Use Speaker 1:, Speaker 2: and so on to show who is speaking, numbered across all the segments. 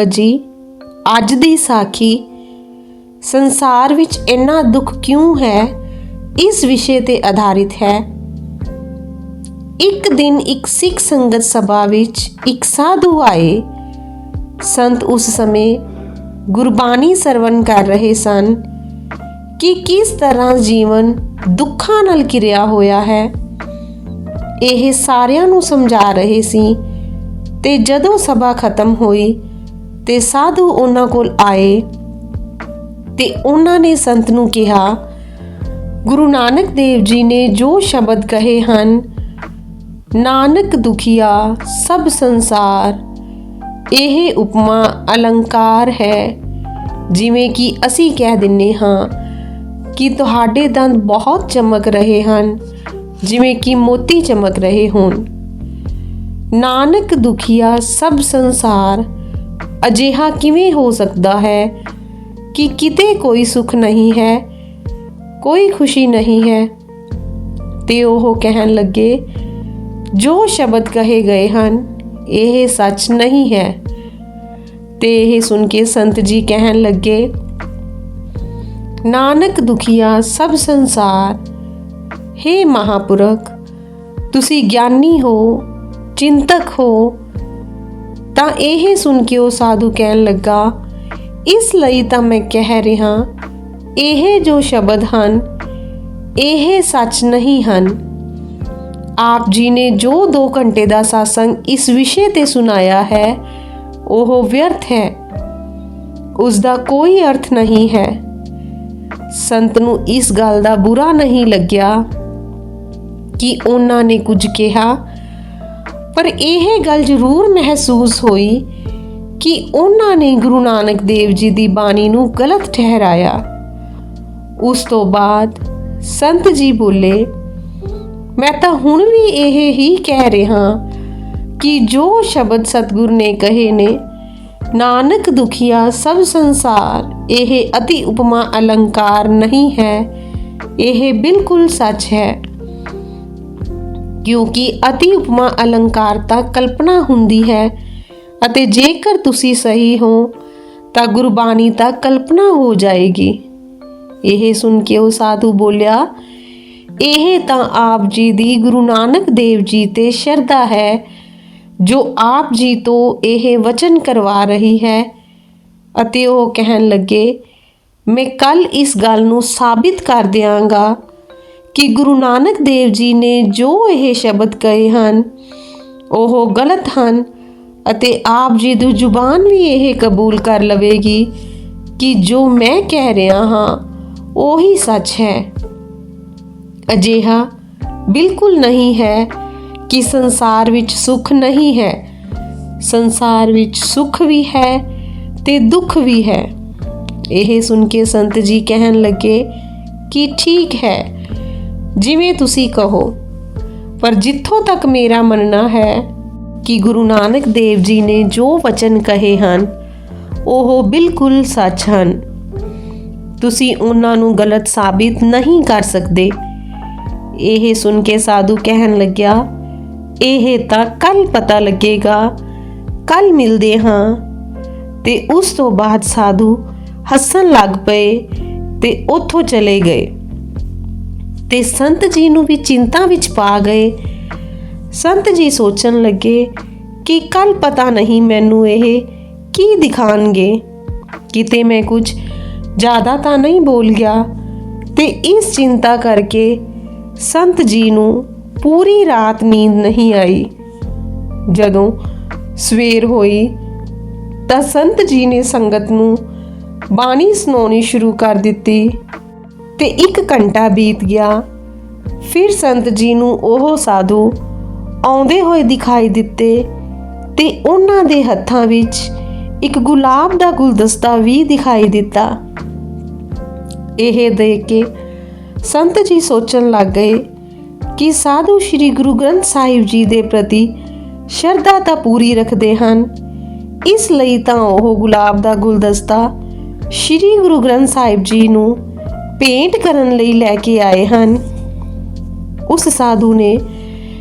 Speaker 1: ਜੀ, ਅੱਜ ਦੀ ਸਾਖੀ ਸੰਸਾਰ ਵਿੱਚ ਇੰਨਾ ਦੁੱਖ ਕਿਉਂ ਹੈ? ਇਸ ਵਿਸ਼ੇ ਤੇ ਆਧਾਰਿਤ ਹੈ। ਇੱਕ ਦਿਨ ਇੱਕ ਸਿੱਖ ਸੰਗਤ ਸਭਾ ਵਿੱਚ ਇੱਕ ਸਾਧੂ ਆਏ। ਸੰਤ ਉਸ ਸਮੇਂ ਗੁਰਬਾਣੀ ਸਰਵਨ ਕਰ ਰਹੇ ਸਨ ਕਿ ਕਿਸ ਤਰ੍ਹਾਂ ਜੀਵਨ ਦੁੱਖਾਂ ਨਾਲ ਘਿਰਿਆ ਹੋਇਆ ਹੈ। ਇਹ ਸਾਰਿਆਂ ਨੂੰ ਸਮਝਾ ਰਹੇ ਸੀ ਤੇ ਜਦੋਂ ਸਭਾ ਖਤਮ ਹੋਈ ਤੇ ਸਾਧੂ ਉਹਨਾਂ ਕੋਲ ਆਏ ਤੇ ਉਹਨਾਂ ਨੇ ਸੰਤ ਨੂੰ ਕਿਹਾ, ਗੁਰੂ ਨਾਨਕ ਦੇਵ ਜੀ ਨੇ ਜੋ ਸ਼ਬਦ ਕਹੇ ਹਨ, ਨਾਨਕ ਦੁਖੀਆ ਸਭ ਸੰਸਾਰ, ਇਹ ਉਪਮਾ ਅਲੰਕਾਰ ਹੈ, ਜਿਵੇਂ ਕਿ ਅਸੀਂ ਕਹਿ ਦਿੰਨੇ ਹਾਂ ਕਿ ਤੁਹਾਡੇ ਦੰਦ ਬਹੁਤ ਚਮਕ ਰਹੇ ਹਨ, ਜਿਵੇਂ ਕਿ ਮੋਤੀ ਚਮਕ ਰਹੇ ਹੋਣ। ਨਾਨਕ ਦੁਖੀਆ ਸਭ ਸੰਸਾਰ ਅਜਿਹਾ ਕਿਵੇਂ ਹੋ ਸਕਦਾ ਹੈ ਕਿ ਕਿਤੇ ਕੋਈ ਸੁੱਖ ਨਹੀਂ ਹੈ, ਕੋਈ ਖੁਸ਼ੀ ਨਹੀਂ ਹੈ? ਤੇ ਉਹ ਕਹਿਣ ਲੱਗੇ, ਜੋ ਸ਼ਬਦ ਕਹੇ ਗਏ ਹਨ, ਇਹ ਸੱਚ ਨਹੀਂ ਹੈ। ਤੇ ਇਹ ਸੁਣ ਕੇ ਸੰਤ ਜੀ ਕਹਿਣ ਲੱਗੇ, ਨਾਨਕ ਦੁਖੀਆ ਸਭ ਸੰਸਾਰ हे ਮਹਾਪੁਰਖ, ਤੁਸੀਂ ਗਿਆਨੀ ਹੋ, ਚਿੰਤਕ ਹੋ ਤਾਂ ਇਹ ਸੁਣ ਕੇ ਉਹ ਸਾਧੂ ਕਹਿਣ ਲੱਗਾ, ਇਸ ਲਈ ਤਾਂ ਮੈਂ ਕਹਿ ਰਿਹਾ, ਇਹ ਜੋ ਸ਼ਬਦ ਹਨ, ਇਹ ਸੱਚ ਨਹੀਂ ਹਨ। ਆਪ ਜੀ ਨੇ ਜੋ 2 ਘੰਟੇ ਦਾ ਸਾਸੰਗ ਇਸ ਵਿਸ਼ੇ ਤੇ ਸੁਨਾਇਆ ਹੈ, ਉਹ ਵਿਅਰਥ ਹੈ। ਉਸ ਦਾ ਕੋਈ ਅਰਥ ਨਹੀਂ ਹੈ। ਸੰਤ ਨੂੰ ਇਸ ਗੱਲ ਦਾ ਬੁਰਾ ਨਹੀਂ ਲੱਗਿਆ ਕਿ ਉਹਨਾਂ ਨੇ ਕੁਝ ਕਿਹਾ ਪਰ ਇਹ ਗੱਲ ਜ਼ਰੂਰ ਮਹਿਸੂਸ ਹੋਈ ਕਿ ਉਹਨਾਂ ਨੇ ਗੁਰੂ ਨਾਨਕ ਦੇਵ ਜੀ ਦੀ ਬਾਣੀ ਨੂੰ ਗਲਤ ਠਹਿਰਾਇਆ। ਉਸ ਤੋਂ ਬਾਅਦ ਸੰਤ ਜੀ ਬੋਲੇ, ਮੈਂ ਤਾਂ ਹੁਣ ਵੀ ਇਹ ਹੀ ਕਹਿ ਰਿਹਾ ਕਿ ਜੋ ਸ਼ਬਦ ਸਤਿਗੁਰ ਨੇ ਕਹੇ ਨੇ, ਨਾਨਕ ਦੁਖੀਆ ਸਭ ਸੰਸਾਰ, ਇਹ ਅਤੀ ਉਪਮਾ ਅਲੰਕਾਰ ਨਹੀਂ ਹੈ, ਇਹ ਬਿਲਕੁਲ ਸੱਚ ਹੈ। ਕਿਉਂਕਿ ਅਤੀ ਉਪਮਾ ਅਲੰਕਾਰ ਤਾਂ ਕਲਪਨਾ ਹੁੰਦੀ ਹੈ। ਅਤੇ ਜੇਕਰ ਤੁਸੀਂ ਸਹੀ ਹੋ, ਤਾਂ ਗੁਰਬਾਣੀ ਤਾਂ ਕਲਪਨਾ ਹੋ ਜਾਏਗੀ। ਇਹ ਸੁਣ ਕੇ ਉਹ ਸਾਧੂ ਬੋਲਿਆ, ਇਹ ਤਾਂ ਆਪ ਜੀ ਦੀ ਗੁਰੂ ਨਾਨਕ ਦੇਵ ਜੀ ਤੇ ਸ਼ਰਧਾ ਹੈ, ਜੋ ਆਪ ਜੀ ਤੋਂ ਇਹ ਵਚਨ ਕਰਵਾ ਰਹੀ ਹੈ। ਅਤੇ ਉਹ ਕਹਿਣ ਲੱਗੇ, ਮੈਂ ਕੱਲ ਇਸ ਗੱਲ ਨੂੰ ਸਾਬਿਤ ਕਰ ਦਿਆਂਗਾ ਕਿ ਗੁਰੂ ਨਾਨਕ ਦੇਵ ਜੀ ਨੇ ਜੋ ਇਹ ਸ਼ਬਦ ਕਹੇ ਹਨ, ਉਹ ਗਲਤ ਹਨ ਅਤੇ ਆਪ ਜੀ ਦੀ ਜ਼ੁਬਾਨ ਵੀ ਇਹ ਕਬੂਲ ਕਰ ਲਵੇਗੀ ਕਿ ਜੋ ਮੈਂ ਕਹਿ ਰਿਹਾ ਹਾਂ, ਉਹੀ ਸੱਚ ਹੈ। ਅਜਿਹਾ ਬਿਲਕੁਲ ਨਹੀਂ ਹੈ ਕਿ ਸੰਸਾਰ ਵਿੱਚ ਸੁੱਖ ਨਹੀਂ ਹੈ। ਸੰਸਾਰ ਵਿੱਚ ਸੁੱਖ ਵੀ ਹੈ ਤੇ ਦੁੱਖ ਵੀ ਹੈ। ਇਹ ਸੁਣ ਕੇ ਸੰਤ ਜੀ ਕਹਿਣ ਲੱਗੇ ਕਿ ਠੀਕ ਹੈ ਜਿਵੇਂ ਤੁਸੀਂ ਕਹੋ। ਪਰ ਜਿੱਥੋਂ ਤੱਕ ਮੇਰਾ ਮੰਨਣਾ ਹੈ ਕਿ ਗੁਰੂ ਨਾਨਕ ਦੇਵ ਜੀ ਨੇ ਜੋ ਵਚਨ ਕਹੇ ਹਨ, ਉਹ ਬਿਲਕੁਲ ਸੱਚ ਹਨ। ਤੁਸੀਂ ਉਹਨਾਂ ਨੂੰ ਗਲਤ ਸਾਬਿਤ ਨਹੀਂ ਕਰ ਸਕਦੇ। ਇਹ ਸੁਣ ਕੇ ਸਾਧੂ ਕਹਿਣ ਲੱਗਿਆ, ਇਹ ਤਾਂ ਕੱਲ ਪਤਾ ਲੱਗੇਗਾ, ਕੱਲ ਮਿਲਦੇ ਹਾਂ। ਤੇ ਉਸ ਤੋਂ ਬਾਅਦ ਸਾਧੂ ਹੱਸਣ ਲੱਗ ਪਏ ਤੇ ਉੱਥੋਂ ਚਲੇ ਗਏ। ਤੇ ਸੰਤ ਜੀ ਨੂੰ ਵੀ ਚਿੰਤਾ ਵਿੱਚ ਪਾ ਗਏ। ਸੰਤ ਜੀ ਸੋਚਣ ਲੱਗੇ ਕਿ ਕੱਲ ਪਤਾ ਨਹੀਂ ਮੈਨੂੰ ਇਹ ਕੀ ਦਿਖਾਣਗੇ। ਕਿਤੇ ਮੈਂ ਕੁਝ ਜ਼ਿਆਦਾ ਤਾਂ ਨਹੀਂ ਬੋਲ ਗਿਆ ਤੇ ਇਸ ਚਿੰਤਾ ਕਰਕੇ ਸੰਤ ਜੀ ਨੂੰ ਪੂਰੀ ਰਾਤ ਨੀਂਦ ਨਹੀਂ ਆਈ। ਜਦੋਂ ਸਵੇਰ ਹੋਈ ਤਾਂ ਸੰਤ ਜੀ ਨੇ ਸੰਗਤ ਨੂੰ ਬਾਣੀ ਸੁਣਾਉਣੀ ਸ਼ੁਰੂ ਕਰ ਦਿੱਤੀ ਤੇ ਇੱਕ ਘੰਟਾ ਬੀਤ ਗਿਆ। ਫਿਰ ਸੰਤ ਜੀ ਨੂੰ ਉਹ ਸਾਧੂ ਆਉਂਦੇ ਹੋਏ ਦਿਖਾਈ ਦਿੱਤੇ ਤੇ ਉਹਨਾਂ ਦੇ ਹੱਥਾਂ ਵਿੱਚ ਇੱਕ ਗੁਲਾਬ ਦਾ ਗੁਲਦਸਤਾ ਵੀ ਦਿਖਾਈ ਦਿੱਤਾ। ਇਹ ਦੇਖ ਕੇ ਸੰਤ ਜੀ ਸੋਚਣ ਲੱਗ ਗਏ ਕਿ ਸਾਧੂ ਸ੍ਰੀ ਗੁਰੂ ਗ੍ਰੰਥ ਸਾਹਿਬ ਜੀ ਦੇ ਪ੍ਰਤੀ ਸ਼ਰਧਾ ਤਾਂ ਪੂਰੀ ਰੱਖਦੇ ਹਨ। ਇਸ ਲਈ ਤਾਂ ਉਹ ਗੁਲਾਬ ਦਾ ਗੁਲਦਸਤਾ ਸ੍ਰੀ ਗੁਰੂ ਗ੍ਰੰਥ ਸਾਹਿਬ ਜੀ ਨੂੰ ਪੇਂਟ ਕਰਨ ਲਈ ਲੈ ਕੇ ਆਏ ਹਨ। ਉਸ ਸਾਧੂ ਨੇ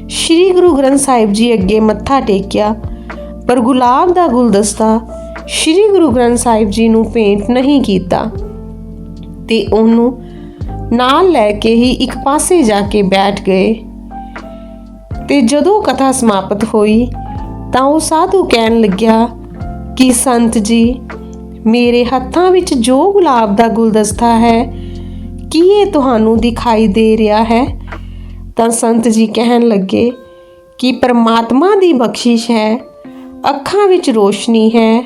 Speaker 1: ਸ੍ਰੀ ਗੁਰੂ ਗ੍ਰੰਥ ਸਾਹਿਬ ਜੀ ਅੱਗੇ ਮੱਥਾ ਟੇਕਿਆ, ਪਰ ਗੁਲਾਬ ਦਾ ਗੁਲਦਸਤਾ ਸ੍ਰੀ ਗੁਰੂ ਗ੍ਰੰਥ ਸਾਹਿਬ ਜੀ ਨੂੰ ਭੇਂਟ ਨਹੀਂ ਕੀਤਾ ਤੇ ਉਹਨੂੰ ਨਾਲ ਲੈ ਕੇ ਹੀ ਇੱਕ ਪਾਸੇ ਜਾ ਕੇ ਬੈਠ ਗਏ। ਤੇ ਜਦੋਂ ਕਥਾ ਸਮਾਪਤ ਹੋਈ, ਤਾਂ ਉਹ ਸਾਧੂ ਕਹਿਣ ਲੱਗਿਆ ਕਿ, ਸੰਤ ਜੀ, ਮੇਰੇ ਹੱਥਾਂ ਵਿੱਚ ਜੋ ਗੁਲਾਬ ਦਾ ਗੁਲਦਸਤਾ ਹੈ, ਕੀ ਇਹ ਤੁਹਾਨੂੰ ਦਿਖਾਈ ਦੇ ਰਿਹਾ ਹੈ? ਤਾਂ ਸੰਤ ਜੀ ਕਹਿਣ ਲੱਗੇ ਕਿ ਪਰਮਾਤਮਾ ਦੀ ਬਖਸ਼ਿਸ਼ ਹੈ, ਅੱਖਾਂ ਵਿੱਚ ਰੋਸ਼ਨੀ ਹੈ।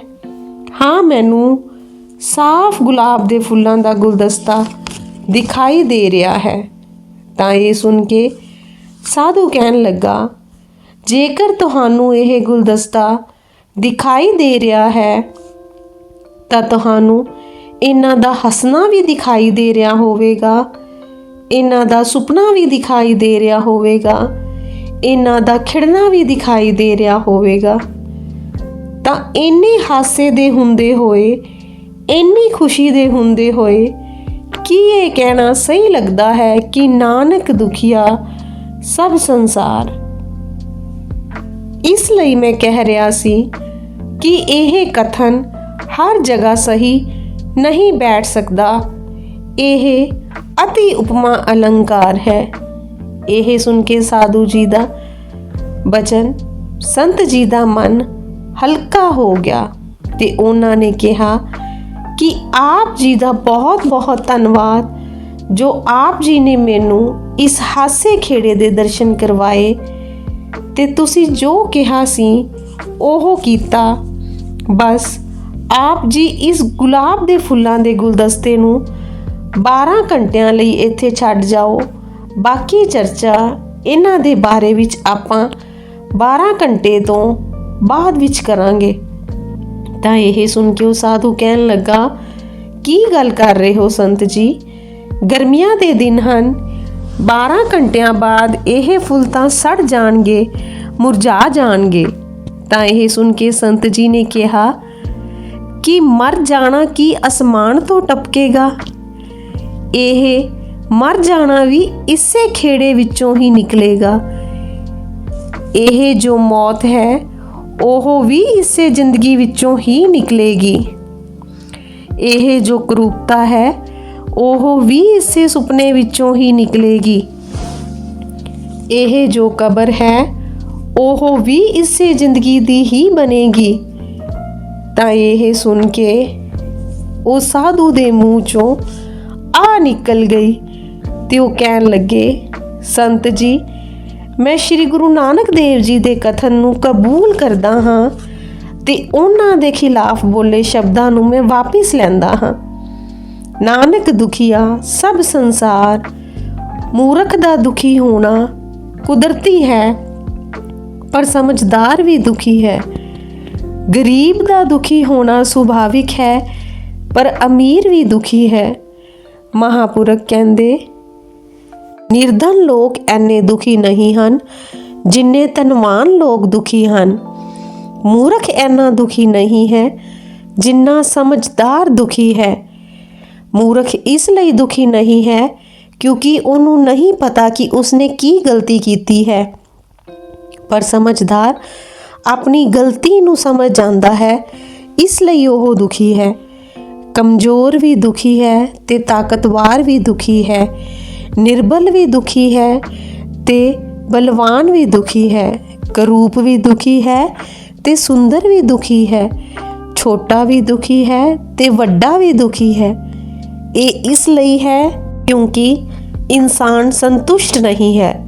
Speaker 1: ਹਾਂ, ਮੈਨੂੰ ਸਾਫ਼ ਗੁਲਾਬ ਦੇ ਫੁੱਲਾਂ ਦਾ ਗੁਲਦਸਤਾ ਦਿਖਾਈ ਦੇ ਰਿਹਾ ਹੈ। ਤਾਂ ਇਹ ਸੁਣ ਕੇ ਸਾਧੂ ਕਹਿਣ ਲੱਗਾ, ਜੇਕਰ ਤੁਹਾਨੂੰ ਇਹ ਗੁਲਦਸਤਾ ਦਿਖਾਈ ਦੇ ਰਿਹਾ ਹੈ, ਤਾਂ ਤੁਹਾਨੂੰ ਇਹਨਾਂ ਦਾ ਹੱਸਣਾ ਵੀ ਦਿਖਾਈ ਦੇ ਰਿਹਾ ਹੋਵੇਗਾ। ਇਹਨਾਂ ਦਾ ਸੁਪਨਾ ਵੀ ਦਿਖਾਈ ਦੇ ਰਿਹਾ ਹੋਵੇਗਾ। ਇਹਨਾਂ ਦਾ ਖਿੜਨਾ ਵੀ ਦਿਖਾਈ ਦੇ ਰਿਹਾ ਹੋਵੇਗਾ। ਤਾਂ ਇੰਨੇ ਹਾਸੇ ਦੇ ਹੁੰਦੇ ਹੋਏ, ਇੰਨੀ ਖੁਸ਼ੀ ਦੇ ਹੁੰਦੇ ਹੋਏ ਕੀ ਇਹ ਕਹਿਣਾ ਸਹੀ ਲੱਗਦਾ ਹੈ ਕਿ ਨਾਨਕ ਦੁਖੀਆ ਸਭ ਸੰਸਾਰ? ਇਸ ਲਈ ਮੈਂ ਕਹਿ ਰਿਹਾ ਸੀ ਕਿ ਇਹ ਕਥਨ ਹਰ ਜਗ੍ਹਾ ਸਹੀ ਨਹੀਂ ਬੈਠ ਸਕਦਾ। ਇਹ ਅਤੀ ਉਪਮਾ ਅਲੰਕਾਰ ਹੈ। ਇਹ ਸੁਣ ਕੇ ਸਾਧੂ ਜੀ ਦਾ ਬਚਨ, ਸੰਤ ਜੀ ਦਾ ਮਨ ਹਲਕਾ ਹੋ ਗਿਆ ਤੇ ਉਹਨਾਂ ਨੇ ਕਿਹਾ ਕਿ ਆਪ ਜੀ ਦਾ ਬਹੁਤ ਬਹੁਤ ਧੰਨਵਾਦ, ਜੋ ਆਪ ਜੀ ਨੇ ਮੈਨੂੰ ਇਸ ਹਾਸੇ ਖੇੜੇ ਦੇ ਦਰਸ਼ਨ ਕਰਵਾਏ ਤੇ ਤੁਸੀਂ ਜੋ ਕਿਹਾ ਸੀ, ਉਹ ਕੀਤਾ। ਬਸ ਆਪ ਜੀ ਇਸ ਗੁਲਾਬ ਦੇ ਫੁੱਲਾਂ ਦੇ ਗੁਲਦਸਤੇ ਨੂੰ 12 ਘੰਟਿਆਂ ਲਈ ਇੱਥੇ ਛੱਡ ਜਾਓ। ਬਾਕੀ ਚਰਚਾ ਇਹਨਾਂ ਦੇ ਬਾਰੇ ਵਿੱਚ ਆਪਾਂ 12 ਘੰਟੇ ਤੋਂ ਬਾਅਦ ਵਿੱਚ ਕਰਾਂਗੇ। ਤਾਂ ਇਹ ਸੁਣ ਕੇ ਉਹ ਸਾਧੂ ਕਹਿਣ ਲੱਗਾ, ਕੀ ਗੱਲ ਕਰ ਰਹੇ ਹੋ ਸੰਤ ਜੀ? ਗਰਮੀਆਂ ਦੇ ਦਿਨ ਹਨ। 12 ਘੰਟਿਆਂ ਬਾਅਦ ਇਹ ਫੁੱਲ ਤਾਂ ਸੜ ਜਾਣਗੇ, ਮੁਰਝਾ ਜਾਣਗੇ। ਤਾਂ ਇਹ ਸੁਣ ਕੇ ਸੰਤ ਜੀ ਨੇ ਕਿਹਾ, ਕਿ ਮਰ ਜਾਣਾ ਕੀ ਅਸਮਾਨ ਤੋਂ ਟਪਕੇਗਾ? ਇਹ ਮਰ ਜਾਣਾ ਵੀ ਇਸੇ ਖੇੜੇ ਵਿੱਚੋਂ ਹੀ ਨਿਕਲੇਗਾ। ਇਹ ਜੋ ਮੌਤ ਹੈ, ਉਹ ਵੀ ਇਸੇ ਜ਼ਿੰਦਗੀ ਵਿੱਚੋਂ ਹੀ ਨਿਕਲੇਗੀ। ਇਹ ਜੋ ਕਰੂਪਤਾ ਹੈ, ਉਹ ਵੀ ਇਸੇ ਸੁਪਨੇ ਵਿੱਚੋਂ ਹੀ ਨਿਕਲੇਗੀ। ਇਹ ਜੋ ਕਬਰ ਹੈ, ਉਹ ਵੀ ਇਸੇ ਜ਼ਿੰਦਗੀ ਦੀ ਹੀ ਬਣੇਗੀ। ਤਾਂ ਇਹ ਸੁਣ ਕੇ ਉਹ ਸਾਧੂ ਦੇ ਮੂੰਹ ਚੋਂ ਆ ਨਿਕਲ ਗਈ ਤੇ ਉਹ ਕਹਿਣ ਲੱਗੇ, ਸੰਤ ਜੀ, ਮੈਂ ਸ੍ਰੀ ਗੁਰੂ ਨਾਨਕ ਦੇਵ ਜੀ ਦੇ ਕਥਨ ਨੂੰ ਕਬੂਲ ਕਰਦਾ ਹਾਂ ਤੇ ਉਹਨਾਂ ਦੇ ਖਿਲਾਫ ਬੋਲੇ ਸ਼ਬਦਾਂ ਨੂੰ ਮੈਂ ਵਾਪਿਸ ਲੈਂਦਾ ਹਾਂ। ਨਾਨਕ ਦੁਖੀਆ, ਸਭ ਸੰਸਾਰ ਮੂਰਖ ਦਾ ਦੁਖੀ ਹੋਣਾ ਕੁਦਰਤੀ ਹੈ, ਪਰ ਸਮਝਦਾਰ ਵੀ ਦੁਖੀ ਹੈ। ਗਰੀਬ ਦਾ ਦੁਖੀ ਹੋਣਾ ਸੁਭਾਵਿਕ ਹੈ, ਪਰ ਅਮੀਰ ਵੀ ਦੁਖੀ ਹੈ। ਮਹਾਪੁਰਖ ਕਹਿੰਦੇ ਨਿਰਧਨ ਲੋਕ ਐਨੇ ਦੁਖੀ ਨਹੀਂ ਹਨ ਜਿੰਨੇ ਧਨਵਾਨ ਲੋਕ ਦੁਖੀ ਹਨ ਮੂਰਖ ਐਨਾ ਦੁਖੀ ਨਹੀਂ ਹੈ ਜਿੰਨਾ ਸਮਝਦਾਰ ਦੁਖੀ ਹੈ ਮੂਰਖ ਇਸ ਲਈ ਦੁਖੀ ਨਹੀਂ ਹੈ ਕਿਉਂਕਿ ਉਹਨੂੰ ਨਹੀਂ ਪਤਾ ਕਿ ਉਸਨੇ ਕੀ ਗਲਤੀ ਕੀਤੀ ਹੈ ਪਰ ਸਮਝਦਾਰ ਆਪਣੀ ਗਲਤੀ ਨੂੰ ਸਮਝ ਜਾਂਦਾ ਹੈ ਇਸ ਲਈ ਉਹ ਦੁਖੀ ਹੈ ਕਮਜ਼ੋਰ ਵੀ ਦੁਖੀ ਹੈ ਤੇ ਤਾਕਤਵਾਰ ਵੀ ਦੁਖੀ ਹੈ, ਨਿਰਬਲ ਵੀ ਦੁਖੀ ਹੈ ਤੇ ਬਲਵਾਨ ਵੀ ਦੁਖੀ ਹੈ, ਕਰੂਪ ਵੀ ਦੁਖੀ ਹੈ ਤੇ ਸੁੰਦਰ ਵੀ ਦੁਖੀ ਹੈ, ਛੋਟਾ ਵੀ ਦੁਖੀ ਹੈ ਤੇ ਵੱਡਾ ਵੀ ਦੁਖੀ ਹੈ। ਇਹ ਇਸ ਲਈ ਹੈ ਕਿਉਂਕਿ ਇਨਸਾਨ ਸੰਤੁਸ਼ਟ ਨਹੀਂ ਹੈ।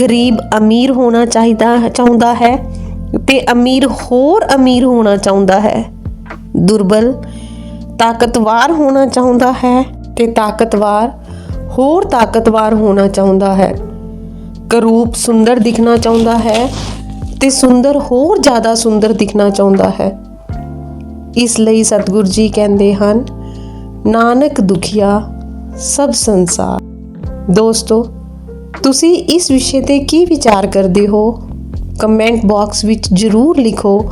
Speaker 1: ਗਰੀਬ ਅਮੀਰ ਹੋਣਾ ਚਾਹੀਦਾ, ਚਾਹੁੰਦਾ ਹੈ ਤੇ ਅਮੀਰ ਹੋਰ ਅਮੀਰ ਹੋਣਾ ਚਾਹੁੰਦਾ ਹੈ। ਦੁਰਬਲ ਤਾਕਤਵਾਰ ਹੋਣਾ ਚਾਹੁੰਦਾ ਹੈ ਤੇ ਤਾਕਤਵਾਰ, ਹੋਰ ਤਾਕਤਵਾਰ ਹੋਣਾ ਚਾਹੁੰਦਾ ਹੈ। ਕਰੂਪ ਸੁੰਦਰ ਦਿਖਣਾ ਚਾਹੁੰਦਾ ਹੈ ਤੇ ਸੁੰਦਰ ਹੋਰ ਜ਼ਿਆਦਾ ਸੁੰਦਰ ਦਿਖਣਾ ਚਾਹੁੰਦਾ ਹੈ। ਇਸ ਲਈ ਸਤਿਗੁਰੂ ਜੀ ਕਹਿੰਦੇ ਹਨ, ਨਾਨਕ ਦੁਖੀਆ, ਸਭ ਸੰਸਾਰ। ਦੋਸਤੋ, ਤੁਸੀਂ ਇਸ ਵਿਸ਼ੇ ਤੇ ਕੀ ਵਿਚਾਰ ਕਰਦੇ ਹੋ? ਕਮੈਂਟ ਬਾਕਸ ਵਿੱਚ ਜ਼ਰੂਰ ਲਿਖੋ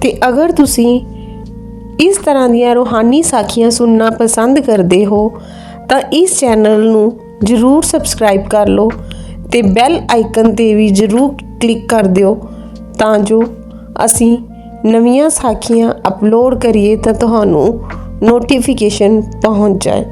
Speaker 1: ਤੇ ਅਗਰ ਤੁਸੀਂ ਇਸ ਤਰ੍ਹਾਂ ਦੀਆਂ ਰੂਹਾਨੀ ਸਾਖੀਆਂ ਸੁਣਨਾ ਪਸੰਦ ਕਰਦੇ ਹੋ, ਤਾਂ ਇਸ ਚੈਨਲ ਨੂੰ ਜ਼ਰੂਰ ਸਬਸਕ੍ਰਾਈਬ ਕਰ ਲਓ ਤੇ ਬੈਲ ਆਈਕਨ ਤੇ ਵੀ ਜ਼ਰੂਰ ਕਲਿੱਕ ਕਰ ਦਿਓ ਤਾਂ ਜੋ ਅਸੀਂ ਨਵੀਆਂ ਸਾਖੀਆਂ ਅਪਲੋਡ ਕਰੀਏ ਤਾਂ ਤੁਹਾਨੂੰ ਨੋਟੀਫਿਕੇਸ਼ਨ ਪਹੁੰਚ ਜਾਏ।